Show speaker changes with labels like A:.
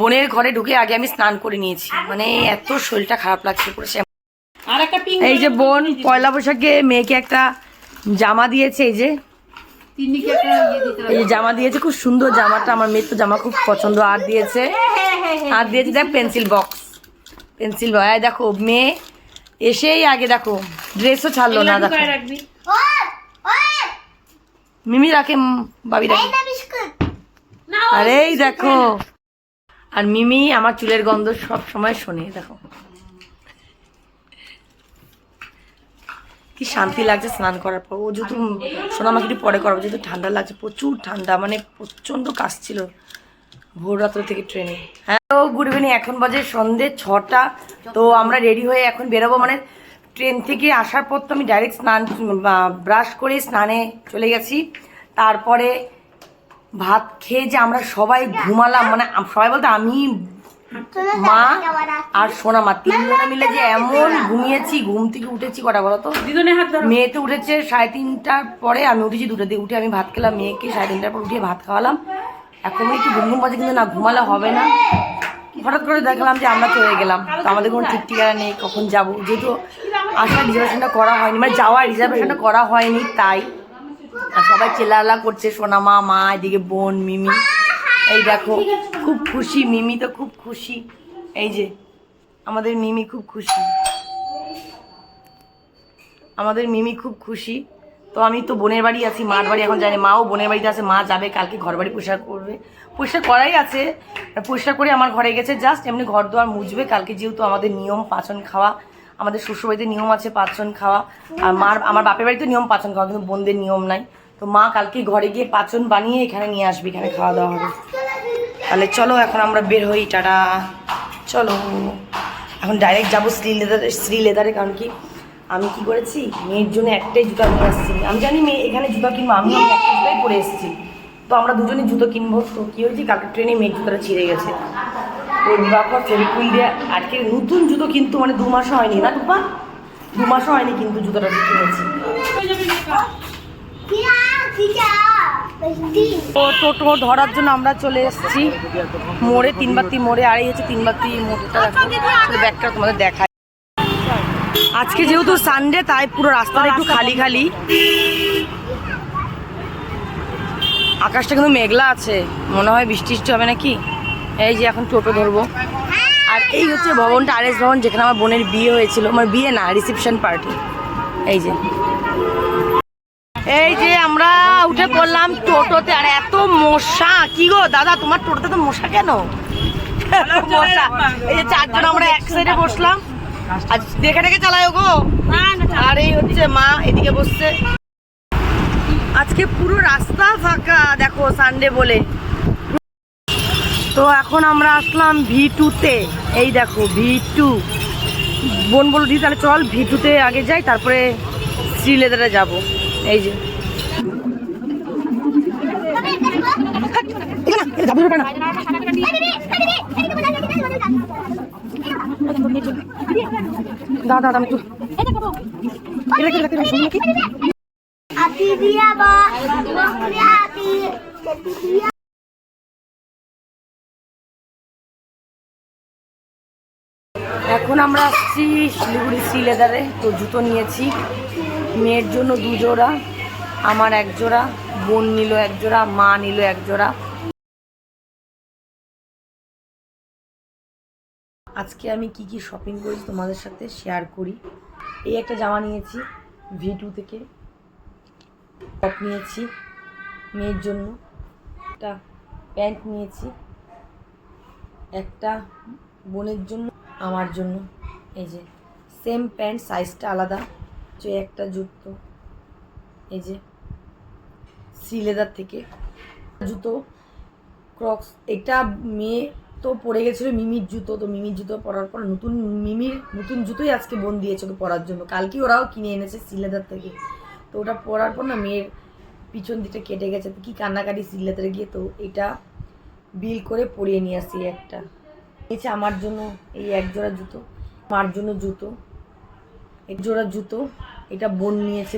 A: বোনের ঘরে ঢুকে আগে আমি স্নান করে নিয়েছি। মানে এত শরীরটা খারাপ লাগছে পড়েছে
B: আর
A: এই যে বোন পয়লা বৈশাখে মেয়েকে একটা জামা দিয়েছে এই যে।
B: ইয়ে
A: এই যে জামা দিয়েছে খুব সুন্দর জামাটা। আমার মেয়ের তো জামা খুব পছন্দ। আর দিয়েছে আর দিয়েছে দেখ পেন্সিল বক্স পেন্সিল বক্স দেখো মেয়ে এসেই আগে দেখো ড্রেসও ছাড়লো না দেখো। মিমি রাখে বাবি রাখে আরে এই দেখো। আর মিমি আমার চুলের গন্ধ সব সময় শোনে, দেখো। কি শান্তি লাগছে স্নান করার পর। ও যেহেতু সোনা আমাকে একটু পরে করাবো, যেহেতু ঠান্ডা লাগছে, প্রচুর ঠান্ডা মানে প্রচণ্ড কাজ ছিল ভোর রাত্র থেকে ট্রেনে হ্যালো গুড ইভিনিং এখন বাজে সন্ধে ছটা। তো আমরা রেডি হয়ে এখন বেরোবো মানে ট্রেন থেকে আসার পর তো আমি ডাইরেক্ট স্নান ব্রাশ করে স্নানে চলে গেছি। তারপরে ভাত খেয়ে যে আমরা সবাই ঘুমালাম মানে সবাই বলতে আমি মা আর সোনা মা তিনজনে মিলে যে এমন ঘুমিয়েছি ঘুম থেকে উঠেছি কটা বলো তো? মেয়ে তো উঠেছে সাড়ে তিনটার পরে আমি উঠেছি দুটো দিয়ে উঠে আমি ভাত খেলাম মেয়েকে সাড়ে তিনটার পর উঠিয়ে ভাত খাওয়ালাম। এখন একটু ঘুম ঘুম বাজে কিন্তু না ঘুমালে হবে না। হঠাৎ করে দেখলাম যে আমরা চলে গেলাম। তো আমাদের কোনো ঠিক ঠিকানা নেই কখন যাব? যেহেতু আসার রিজার্ভেশনটা করা হয়নি মানে যাওয়ার রিজার্ভেশনটা করা হয়নি তাই। আর সবাই চেলালা করছে সোনামা মা এদিকে বোন, মিমি। এই দেখো, খুব খুশি, মিমি তো খুব খুশি। এই যে, আমাদের মিমি খুব খুশি। আমাদের মিমি খুব খুশি। তো আমি তো বোনের বাড়ি আছি, মার বাড়ি এখন জানি, মাও বোনের বাড়িতে আছে, মা যাবে, কালকে ঘর বাড়ি পরিষ্কার করবে। পরিষ্কার করাই আছে পরিষ্কার করে আমার ঘরে গেছে, জাস্ট এমনি ঘর দোয়ার মুছবে, কালকে যেহেতু আমাদের নিয়ম পাচন খাওয়া, আমাদের শ্বশুরবাড়িতে নিয়ম আছে পাচন খাওয়া, আর মার, আমার বাপের বাড়িতে নিয়ম পাচন খাওয়া, কিন্তু বোনদের নিয়ম নাই। তো মা কালকে ঘরে গিয়ে পাচন বানিয়ে এখানে নিয়ে আসবে এখানে খাওয়া দাওয়া হবে। তাহলে চলো এখন আমরা বের হই টাটা। চলো। এখন ডাইরেক্ট যাব শ্রী লেদারে শ্রী লেদারে কারণ কি আমি কি করেছি? মেয়ের জন্য একটাই জুতা নিয়ে আসছি। আমি জানি মেয়ে এখানে জুতা কিনবো আমি একটা জুতাই পরে এসেছি। তো আমরা দুজনে জুতো কিনবো। তো কী হয়েছে? কালকে ট্রেনে মেয়ের জুতোটা ছিঁড়ে গেছে। তো বিবাহ ফেরিকুল দিয়ে আজকে নতুন জুতো কিন্তু মানে দু মাসও হয়নি না টুপা দু মাসও হয়নি কিন্তু জুতোটা কিনেছি। তো টোটো ধরার জন্য আমরা চলে এসেছি। মোড়ে, তিন বাতি মোড়ে, আর এই হচ্ছে তিন বাতি মোড়টা। ব্যাগটা তোমাদের দেখায় আজকে যেহেতু সানডে তাই পুরো রাস্তাটা একটু খালি খালি। আকাশটা কিন্তু মেঘলা আছে। মনে হয় বৃষ্টি টিষ্টি হবে নাকি? এই যে এখন টোটো ধরবো। আর এই হচ্ছে ভবনটা, আর এস ভবন, যেখানে আমার বোনের বিয়ে হয়েছিল। আমার বিয়ে না, রিসেপশন পার্টি। এই যে। উঠে পড়লাম টোটোতে। আর এত মশা, কি গো দাদা, তোমার টোটোতে তো মশা কেন? এই চারজন আমরা এক সাইডে বসলাম। আর দেখে দেখে চালায় গো। আর এই হচ্ছে মা, এদিকে বসছে। আজকে পুরো রাস্তা ফাঁকা, দেখো সানডে বলে। তো এখন আমরা আসলাম ভি টুতে এই দেখো ভি টু বোন বলো দি তাহলে চল ভি টুতে আগে যাই, তারপরে শ্রীলেদারে যাব। এই যে। দাদা দাদা আমি
C: dia, Pak. Api, api. Api
A: এখন আমরা আসছি শিলিগুড়ি শ্রী লেদারে তো জুতো নিয়েছি মেয়ের জন্য দুজোড়া আমার এক জোড়া বোন নিল এক জোড়া মা নিল এক জোড়া আজকে আমি কি কি শপিং করেছি তোমাদের সাথে শেয়ার করি। এই একটা জামা নিয়েছি ভি টু থেকে। টপ নিয়েছি, মেয়ের জন্য। একটা প্যান্ট নিয়েছি, একটা বোনের জন্য, আমার জন্য। এই যে সেম প্যান্ট সাইজটা আলাদা, যে একটা জুতো। এই যে সি লেদার থেকে। জুতো ক্রক্স এটা মেয়ে তো পরে গেছিল মিমির জুতো, তো মিমির জুতো পরার পর নতুন মিমির নতুন জুতোই আজকে বোন দিয়েছে ওকে পরার জন্য। কালকে ওরাও কিনে এনেছে সিলেদার থেকে। তো ওটা পরার পর না মেয়ের পিছন দিকটা কেটে গেছে। তো কি কান্নাকাটি সি লেদারে গিয়ে তো এটা বিল করে পরিয়ে নিয়ে আসি একটা। নিয়েছে আমার জন্য এই এক জোড়া জুতো, মার জন্য জুতো এক জোড়া জুতো, এটা বোন নিয়েছে।